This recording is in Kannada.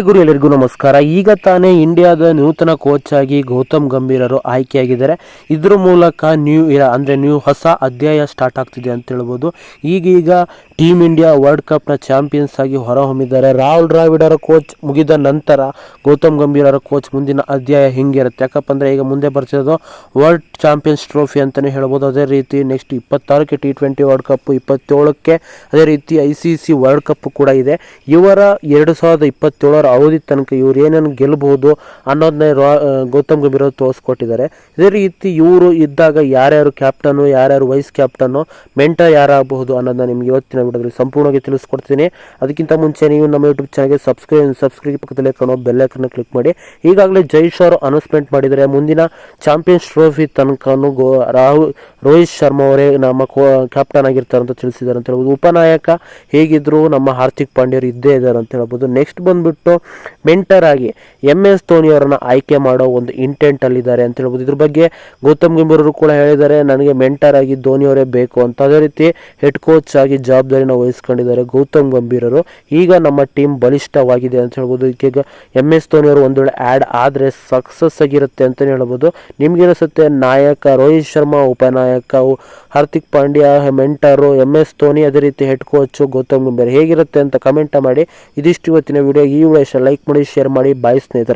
ಗುರು, ಎಲ್ಲರಿಗೂ ನಮಸ್ಕಾರ. ಈಗ ತಾನೇ ಇಂಡಿಯಾದ ನೂತನ ಕೋಚ್ ಆಗಿ ಗೌತಮ್ ಗಂಭೀರರು ಆಯ್ಕೆಯಾಗಿದ್ದಾರೆ. ಇದ್ರ ಮೂಲಕ ನ್ಯೂ ಇರ ಅಂದರೆ ನ್ಯೂ ಹೊಸ ಅಧ್ಯಾಯ ಸ್ಟಾರ್ಟ್ ಆಗ್ತಿದೆ ಅಂತ ಹೇಳ್ಬೋದು. ಈಗೀಗ ಟೀಮ್ ಇಂಡಿಯಾ ವರ್ಲ್ಡ್ ಕಪ್ನ ಚಾಂಪಿಯನ್ಸ್ ಆಗಿ ಹೊರಹೊಮ್ಮಿದ್ದಾರೆ. ರಾಹುಲ್ ದ್ರಾವಿಡರ ಕೋಚ್ ಮುಗಿದ ನಂತರ ಗೌತಮ್ ಗಂಭೀರರ ಕೋಚ್ ಮುಂದಿನ ಅಧ್ಯಾಯ ಹಿಂಗಿರುತ್ತೆ ಯಾಕಪ್ಪ ಅಂದ್ರೆ ಈಗ ಮುಂದೆ ಬರ್ತಿರೋದು ವರ್ಲ್ಡ್ ಚಾಂಪಿಯನ್ಸ್ ಟ್ರೋಫಿ ಅಂತಲೇ ಹೇಳ್ಬೋದು. ಅದೇ ರೀತಿ ನೆಕ್ಸ್ಟ್ ಇಪ್ಪತ್ತಾರಕ್ಕೆ ಟಿ ಟ್ವೆಂಟಿ ವರ್ಲ್ಡ್ ಕಪ್ ಇಪ್ಪತ್ತೇಳಕ್ಕೆ ಅದೇ ರೀತಿ I C C world cup ಕೂಡ ಇದೆ. ಇವರ ಎರಡು ಸಾವಿರದ ಇಪ್ಪತ್ತೇಳರ ಅವಧಿ ತನಕ ಇವ್ರು ಏನೇನು ಗೆಲ್ಲಬಹುದು ಅನ್ನೋದನ್ನ ಗೌತಮ್ ಗಂಭೀರ್ ಅವರು ತೋರಿಸ್ಕೊಟ್ಟಿದ್ದಾರೆ. ಇದೇ ರೀತಿ ಇವರು ಇದ್ದಾಗ ಯಾರ್ಯಾರು ಕ್ಯಾಪ್ಟನ್ನು ಯಾರ್ಯಾರು ವೈಸ್ ಕ್ಯಾಪ್ಟನ್ನು ಮೆಂಟರ್ ಯಾರಾಗಬಹುದು ಅನ್ನೋದನ್ನ ನಿಮ್ಗೆ ಇವತ್ತಿನ ವಿಡಿಯೋದಲ್ಲಿ ಸಂಪೂರ್ಣವಾಗಿ ತಿಳಿಸ್ಕೊಡ್ತೀನಿ. ಅದಕ್ಕಿಂತ ಮುಂಚೆ ನೀವು ನಮ್ಮ ಯೂಟ್ಯೂಬ್ ಚಾನಲ್ಗೆ ಸಬ್ಸ್ಕ್ರೈಬ್ ಸಬ್ಸ್ಕ್ರೈಬ್ ಪಕ್ಕದಲ್ಲಿ ಕಾಣೋ ಬೆಲ್ಲೈಕನ್ನ ಕ್ಲಿಕ್ ಮಾಡಿ. ಈಗಾಗಲೇ ಜೈಶ್ ಅವರು ಅನೌನ್ಸ್ಮೆಂಟ್ ಮಾಡಿದರೆ ಮುಂದಿನ ಚಾಂಪಿಯನ್ಸ್ ಟ್ರೋಫಿ ತನಕನೂ ಗೋ, ರಾಹುಲ್, ರೋಹಿತ್ ಶರ್ಮಾ ಅವರೇ ನಮ್ಮ ಕ್ಯಾಪ್ಟನ್ ಆಗಿರ್ತಾರೆ ಅಂತ ತಿಳಿಸಿದ್ದಾರೆ ಅಂತ ಹೇಳ್ಬೋದು. ಉಪನಾಯಕ ಹೇಗಿದ್ರು ನಮ್ಮ ಹಾರ್ದಿಕ್ ಪಾಂಡ್ಯರು ಇದ್ದೇ ಇದ್ದಾರೆ ಅಂತ ಹೇಳ್ಬೋದು. ನೆಕ್ಸ್ಟ್ ಬಂದ್ಬಿಟ್ಟು ಮೆಂಟರ್ ಆಗಿ ಎಂ ಎಸ್ ಧೋನಿ ಅವರನ್ನು ಆಯ್ಕೆ ಮಾಡೋ ಒಂದು ಇಂಟೆಂಟ್ ಅಲ್ಲಿದ್ದಾರೆ ಅಂತ ಹೇಳ್ಬೋದು. ಇದ್ರ ಬಗ್ಗೆ ಗೌತಮ್ ಗಂಭೀರರು ಕೂಡ ಹೇಳಿದ್ದಾರೆ, ನನಗೆ ಮೆಂಟರ್ ಆಗಿ ಧೋನಿ ಅವರೇ ಬೇಕು ಅಂತ. ಅದೇ ರೀತಿ ಹೆಡ್ ಕೋಚ್ ಆಗಿ ಜವಾಬ್ದಾರಿನ ವಹಿಸ್ಕೊಂಡಿದ್ದಾರೆ ಗೌತಮ್ ಗಂಭೀರರು ಈಗ ನಮ್ಮ ಟೀಮ್ ಬಲಿಷ್ಠವಾಗಿದೆ ಅಂತ ಹೇಳ್ಬೋದು. ಈಗ ಎಂ ಎಸ್ ಧೋನಿ ಅವರು ಒಂದು ವೇಳೆ ಆ್ಯಡ್ ಆದರೆ ಸಕ್ಸಸ್ ಆಗಿರುತ್ತೆ ಅಂತಲೇ ಹೇಳ್ಬೋದು. ನಿಮ್ಗೇನಿಸುತ್ತೆ ನಾಯಕ Rohit Sharma, ಉಪನಾಯಕ Hardik Pandya, mentor M S Dhoni, ಅದೇ ರೀತಿ ಹೆಡ್ ಕೋಚು ಗೌತಮ್ ಗಂಭೀರ್. ಹೇಗಿರುತ್ತೆ ಅಂತ ಕಮೆಂಟ್ ಮಾಡಿ. ಇದಿಷ್ಟು ಇವತ್ತಿನ ವಿಡಿಯೋ ಈ ವಿಡಿಯೋ ಲೈಕ್ ಮಾಡಿ ಶೇರ್ ಮಾಡಿ ಬಾಯ್ ಸ್ನೇಹಿತರೆ.